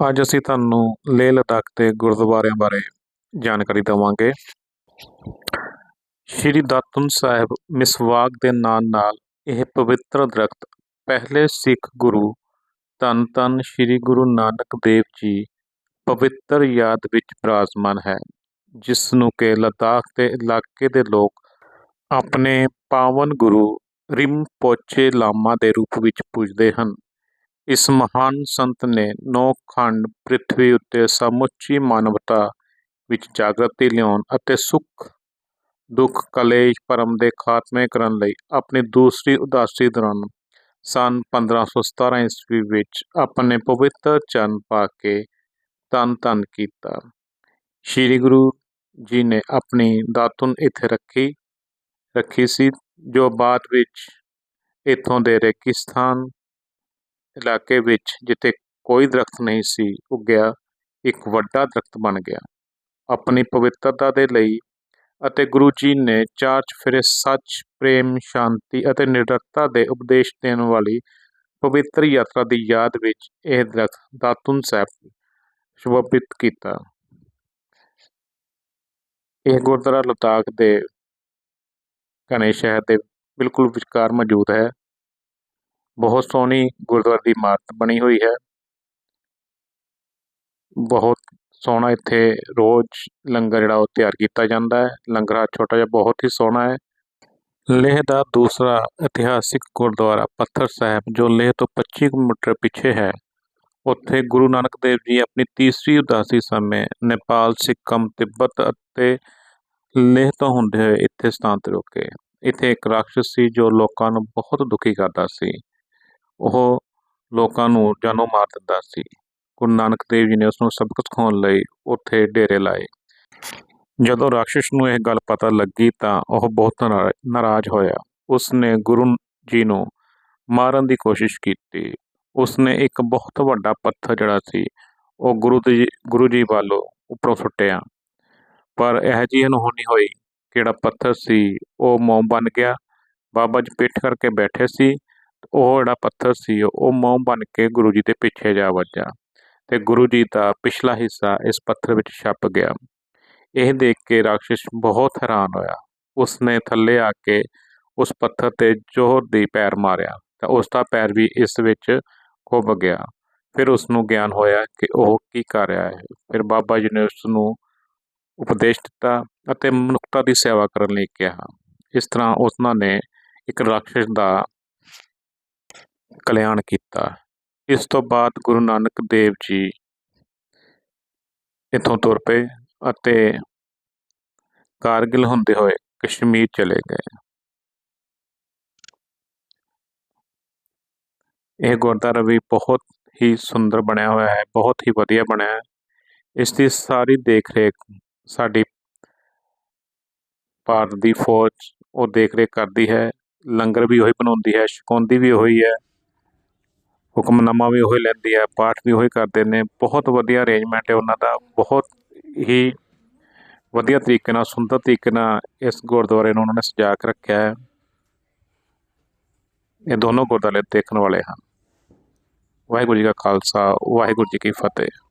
ਅੱਜ ਅਸੀਂ ਤੁਹਾਨੂੰ ਲੇਹ ਲਦਾਖ ਦੇ ਗੁਰਦੁਆਰਿਆਂ ਬਾਰੇ ਜਾਣਕਾਰੀ ਦੇਵਾਂਗੇ। ਸ਼੍ਰੀ ਦਾਤਨ ਸਾਹਿਬ ਮਿਸਵਾਕ ਦੇ ਨਾਂ ਨਾਲ ਇਹ ਪਵਿੱਤਰ ਦਰਖਤ ਪਹਿਲੇ ਸਿੱਖ ਗੁਰੂ ਧੰਨ ਧੰਨ ਸ਼੍ਰੀ ਗੁਰੂ ਨਾਨਕ ਦੇਵ ਜੀ ਪਵਿੱਤਰ ਯਾਦ ਵਿੱਚ ਬਰਾਜਮਾਨ ਹੈ ਜਿਸ ਨੂੰ ਕਿ ਲਦਾਖ ਦੇ ਇਲਾਕੇ ਦੇ ਲੋਕ ਆਪਣੇ ਪਾਵਨ ਗੁਰੂ ਰਿਮਪੋਚੇ ਲਾਮਾ ਦੇ ਰੂਪ ਵਿੱਚ ਪੂਜਦੇ ਹਨ। ਇਸ ਮਹਾਨ ਸੰਤ ਨੇ ਨੌ ਖੰਡ ਪ੍ਰਿਥਵੀ ਉੱਤੇ ਸਮੁੱਚੀ ਮਾਨਵਤਾ ਵਿੱਚ ਜਾਗਰਤੀ ਲਿਆਉਣ ਅਤੇ ਸੁੱਖ, ਦੁੱਖ, ਕਲੇਸ਼, ਭਰਮ ਦੇ ਖਾਤਮੇ ਕਰਨ ਲਈ ਆਪਣੀ ਦੂਸਰੀ ਉਦਾਸੀ ਦੌਰਾਨ ਸਨ 1517 ਈਸਵੀ ਵਿੱਚ ਆਪਣੇ ਪਵਿੱਤਰ ਚਰਨ ਪਾ ਕੇ ਤਨ ਤਨ ਕੀਤਾ। ਸ੍ਰੀ ਗੁਰੂ ਜੀ ਨੇ ਆਪਣੀ ਦਾਤੁਨ ਇੱਥੇ ਰੱਖੀ ਰੱਖੀ ਸੀ, ਜੋ ਬਾਅਦ ਵਿੱਚ ਇਥੋਂ ਦੇ ਰੇਗਿਸਤਾਨ ਇਲਾਕੇ ਵਿੱਚ ਜਿੱਥੇ ਕੋਈ ਦਰਖਤ ਨਹੀਂ ਸੀ ਉੱਗਿਆ, ਇੱਕ ਵੱਡਾ ਦਰਖਤ ਬਣ ਗਿਆ। ਆਪਣੀ ਪਵਿੱਤਰਤਾ ਦੇ ਲਈ ਅਤੇ ਗੁਰੂ ਜੀ ਨੇ ਚਾਰ ਚਫੇਰੇ ਸੱਚ, ਪ੍ਰੇਮ, ਸ਼ਾਂਤੀ ਅਤੇ ਨਿਰਡਰਤਾ ਦੇ ਉਪਦੇਸ਼ ਦੇਣ ਵਾਲੀ ਪਵਿੱਤਰ ਯਾਤਰਾ ਦੀ ਯਾਦ ਵਿੱਚ ਇਹ ਦਰਖਤ ਦਾਤੂਨ ਸਾਹਿਬ ਸ਼ੋਭਿਤ ਕੀਤਾ। ਇਹ ਗੁਰਦੁਆਰਾ ਲਦਾਖ ਦੇ ਘਣੇ ਸ਼ਹਿਰ ਦੇ ਬਿਲਕੁਲ ਵਿਚਕਾਰ ਮੌਜੂਦ ਹੈ। ਬਹੁਤ ਸੋਹਣੀ ਗੁਰਦੁਆਰੇ ਦੀ ਇਮਾਰਤ ਬਣੀ ਹੋਈ ਹੈ। ਬਹੁਤ ਸੋਹਣਾ ਇੱਥੇ ਰੋਜ਼ ਲੰਗਰ ਜਿਹੜਾ ਉਹ ਤਿਆਰ ਕੀਤਾ ਜਾਂਦਾ ਹੈ। ਲੰਗਰ ਛੋਟਾ ਜਿਹਾ ਬਹੁਤ ਹੀ ਸੋਹਣਾ ਹੈ। ਲੇਹ ਦਾ ਦੂਸਰਾ ਇਤਿਹਾਸਿਕ ਗੁਰਦੁਆਰਾ ਪੱਥਰ ਸਾਹਿਬ, ਜੋ ਲੇਹ ਤੋਂ 25 ਕਿਲੋਮੀਟਰ ਪਿੱਛੇ ਹੈ। ਉੱਥੇ ਗੁਰੂ ਨਾਨਕ ਦੇਵ ਜੀ ਆਪਣੀ ਤੀਸਰੀ ਉਦਾਸੀ ਸਮੇਂ ਨੇਪਾਲ, ਸਿੱਕਮ, ਤਿੱਬਤ ਅਤੇ ਲੇਹ ਤੋਂ ਹੁੰਦੇ ਹੋਏ ਇੱਥੇ ਸਥਾਨ 'ਤੇ ਰੁਕੇ ਇੱਥੇ ਇੱਕ ਰਾਖਸ਼ ਸੀ ਜੋ ਲੋਕਾਂ ਨੂੰ ਬਹੁਤ ਦੁਖੀ ਕਰਦਾ ਸੀ। ਉਹ ਲੋਕਾਂ ਨੂੰ ਜਾਨੋਂ ਮਾਰ ਦਿੰਦਾ ਸੀ। ਗੁਰੂ ਨਾਨਕ ਦੇਵ ਜੀ ਨੇ ਉਸ ਨੂੰ ਸਬਕ ਸਿਖਾਉਣ ਲਈ ਉੱਥੇ ਡੇਰੇ ਲਾਏ। ਜਦੋਂ ਰਾਖਸ਼ ਨੂੰ ਇਹ ਗੱਲ ਪਤਾ ਲੱਗੀ ਤਾਂ ਉਹ ਬਹੁਤ ਨਾਰਾਜ਼ ਹੋਇਆ। ਉਸ ਨੇ ਗੁਰੂ ਜੀ ਨੂੰ ਮਾਰਨ ਦੀ ਕੋਸ਼ਿਸ਼ ਕੀਤੀ। ਉਸ ਨੇ ਇੱਕ ਬਹੁਤ ਵੱਡਾ ਪੱਥਰ ਜਿਹੜਾ ਸੀ, ਉਹ ਗੁਰੂ ਜੀ ਗੁਰੂ ਜੀ ਵੱਲੋਂ ਉੱਪਰੋਂ ਸੁੱਟਿਆ। ਪਰ ਇਹ ਜੀ ਅਨਹੋਣੀ ਹੋਈ, ਕਿਹੜਾ ਪੱਥਰ ਸੀ, ਉਹ ਮੋਮ ਬਣ ਗਿਆ। ਬਾਬਾ ਜੀ ਪਿੱਠ ਕਰਕੇ ਬੈਠੇ ਸੀ। ਉਹ ਜਿਹੜਾ ਪੱਥਰ ਸੀ, ਉਹ ਮੋਮ ਬਣ ਕੇ ਗੁਰੂ ਜੀ ਦੇ ਪਿੱਛੇ ਜਾ ਵੱਜਾ ਤੇ ਗੁਰੂ ਜੀ ਦਾ ਪਿਛਲਾ ਹਿੱਸਾ ਇਸ ਪੱਥਰ ਵਿੱਚ ਛਪ ਗਿਆ। ਇਹ ਦੇਖ ਕੇ ਰਾਖਸ਼ ਬਹੁਤ ਹੈਰਾਨ ਹੋਇਆ। ਉਸਨੇ ਥੱਲੇ ਆ ਕੇ ਉਸ ਪੱਥਰ ਤੇ ਜ਼ੋਰ ਦੀ ਪੈਰ ਮਾਰਿਆ ਤਾਂ ਉਸ ਦਾ ਪੈਰ ਵੀ ਇਸ ਵਿੱਚ ਖੁੱਭ ਗਿਆ। ਫਿਰ ਉਸ ਨੂੰ ਗਿਆਨ ਹੋਇਆ ਕਿ ਉਹ ਕੀ ਕਰ ਰਿਹਾ ਹੈ। ਫਿਰ ਬਾਬਾ ਜੀ ਨੇ ਉਸ ਨੂੰ ਉਪਦੇਸ਼ ਦਿੱਤਾ ਅਤੇ ਮਨੁੱਖਤਾ ਦੀ ਸੇਵਾ ਕਰਨ ਲਈ ਕਿਹਾ। ਇਸ ਤਰ੍ਹਾਂ ਉਸਨਾਂ ਨੇ ਇੱਕ ਰਾਖਸ਼ ਦਾ ਕਲਿਆਣ ਕੀਤਾ। ਇਸ ਤੋਂ ਬਾਅਦ ਗੁਰੂ ਨਾਨਕ ਦੇਵ ਜੀ ਇਥੋਂ ਤੁਰ ਪਏ ਅਤੇ ਕਾਰਗਿਲ ਹੁੰਦੇ ਹੋਏ ਕਸ਼ਮੀਰ ਚਲੇ ਗਏ। ਇਹ ਗੁਰਦੁਆਰਾ ਵੀ ਬਹੁਤ ਹੀ ਸੁੰਦਰ ਬਣਿਆ ਹੋਇਆ ਹੈ, ਬਹੁਤ ਹੀ ਵਧੀਆ ਬਣਿਆ ਹੈ। ਇਸ ਦੀ ਸਾਰੀ ਦੇਖ ਰੇਖ ਸਾਡੀ ਭਾਰਤ ਦੀ ਫੌਜ ਉਹ ਦੇਖ ਰੇਖ ਕਰਦੀ ਹੈ, ਲੰਗਰ ਵੀ ਉਹੀ ਬਣਾਉਂਦੀ ਹੈ, ਸ਼ਕੌਂਦੀ ਵੀ ਉਹੀ ਹੈ। ਹੁਕਮਨਾਮਾ ਵੀ ਉਹੀ ਲੈਂਦੀ ਹੈ, ਪਾਠ ਵੀ ਉਹੀ ਕਰਦੇ ਨੇ, ਬਹੁਤ ਵਧੀਆ ਅਰੇਂਜਮੈਂਟ ਹੈ ਉਹਨਾਂ ਦਾ, ਬਹੁਤ ਹੀ ਵਧੀਆ ਤਰੀਕੇ ਨਾਲ, ਸੁੰਦਰ ਤਰੀਕੇ ਨਾਲ ਇਸ ਗੁਰਦੁਆਰੇ ਨੂੰ ਉਹਨਾਂ ਨੇ ਸਜਾ ਕੇ ਰੱਖਿਆ ਹੈ। ਇਹ ਦੋਨੋਂ ਗੁਰਦੁਆਰੇ ਦੇਖਣ ਵਾਲੇ ਹਨ। ਵਾਹਿਗੁਰੂ ਜੀ ਕਾ ਖਾਲਸਾ, ਵਾਹਿਗੁਰੂ ਜੀ ਕੀ ਫਤਿਹ।